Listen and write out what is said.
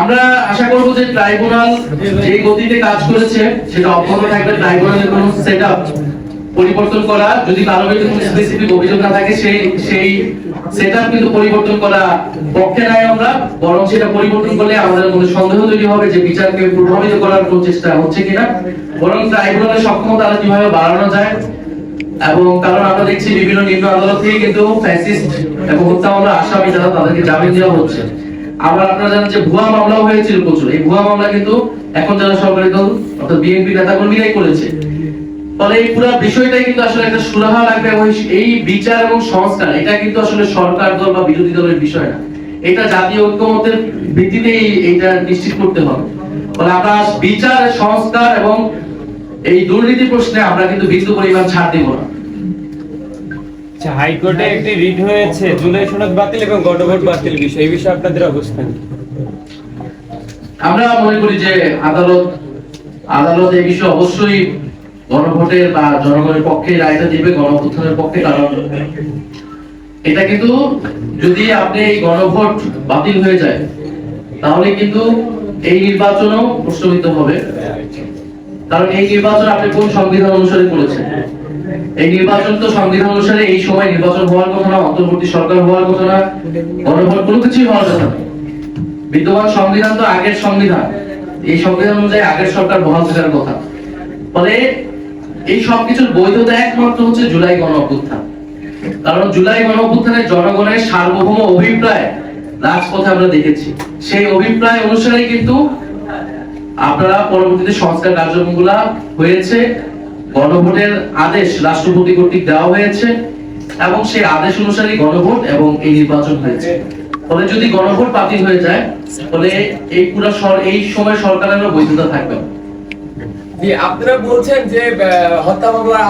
আমরা আশা করব যে ট্রাইব্যুনাল যে গতিতে কাজ করেছে, সেটা অব্যাহত থাকবে। ট্রাইব্যুনালের কোনো সেটআপ পরিবর্তন করা, যদি কারও কোনো স্পেসিফিক অভিযোগ না থাকে, সেই সেই সেটআপ কিন্তু পরিবর্তন করা পক্ষে নাই আমরা, বরং সেটা পরিবর্তন করলে আমাদের মধ্যে সন্দেহ তৈরি হবে যে বিচারকে প্রভাবিত করার কোনো চেষ্টা হচ্ছে কিনা। বরং ট্রাইব্যুনালের সক্ষমতা আরও কীভাবে বাড়ানো যায়, এবং কারণ আমরা দেখছি বিভিন্ন নিম্ন আদালত থেকে কিন্তু ফ্যাসিস্ট এবং হত্যা মামলা আসামি যারা, তাদেরকে জামিন দেওয়া হচ্ছে। আবার আপনারা জানেন যে ভুয়া মামলাও হয়েছিল প্রচুর। এই ভুয়া মামলা কিন্তু এখন যারা সরকারি দল, অর্থাৎ বিএনপি নেতা কর্মীরাই করেছে। ফলে এই পুরো বিষয়টাই কিন্তু আসলে একটা সুরাহা লাগবে এবং এই বিচার এবং সংস্কার, এটা কিন্তু আসলে সরকার দল বা বিরোধী দলের বিষয় না। এটা জাতীয় ঐক্যমতের ভিত্তিতেই এটা নিশ্চিত করতে হবে। ফলে আমরা বিচার, সংস্কার এবং এই দুর্নীতি প্রশ্নে আমরা কিন্তু বিন্দু পরিমাণ ছাড় দিব না। আচ্ছা হাইকোর্টে একটি রিট হয়েছে, জুলাই সনদ বাতিল এবং বাতিল বিষয়, এই বিষয়ে আপনাদের অবস্থান আমরা মনে করি যে আদালত আদালত এই বিষয়ে অবশ্যই গণভোটের বা জনগণের পক্ষে রায়টা দিবে পক্ষে, কারণ এটা কিন্তু যদি আপনি এই গণভোট বাতিল হয়ে যায়, তাহলে কিন্তু এই নির্বাচনও প্রশ্নবিদ্ধ হবে। কারণ এই নির্বাচন আপনি কোন সংবিধান অনুসারে করেছেন? এই নির্বাচন তো সংবিধান অনুসারে এই সময় নির্বাচন হওয়ার কথা না, অন্তর্বর্তী সরকার হওয়ার কথা না গণভোট কোনো কিছুই হওয়ার কথা না। বিদ্যমান সংবিধান তো আগের সংবিধান। এই সংবিধান অনুযায়ী আগের সরকার বহাল থাকার কথা। ফলে এই সবকিছুর বৈধতা একমাত্র হচ্ছে জুলাই গণ অভ্যুত্থান। কারণ জুলাই গণ অভ্যুত্থানে জনগণের সার্বভৌম অভিপ্রায় রাজপথে আমরা দেখেছি। সেই অভিপ্রায় অনুসারে কিন্তু আপনারা পরবর্তীতে সংস্কার কার্যক্রমগুলা হয়েছে। গণভোটের আদেশ রাষ্ট্রপতি কর্তৃক দেওয়া হয়েছে এবং সেই আদেশ অনুসারে গণভোট এবং এই নির্বাচন হয়েছে ফলে যদি গণভোট বাতিল হয়ে যায় ফলে এই পুরো এই সময় সরকারের বৈধতা থাকবে। আপনারা বলছেন যে হত্যা মামলার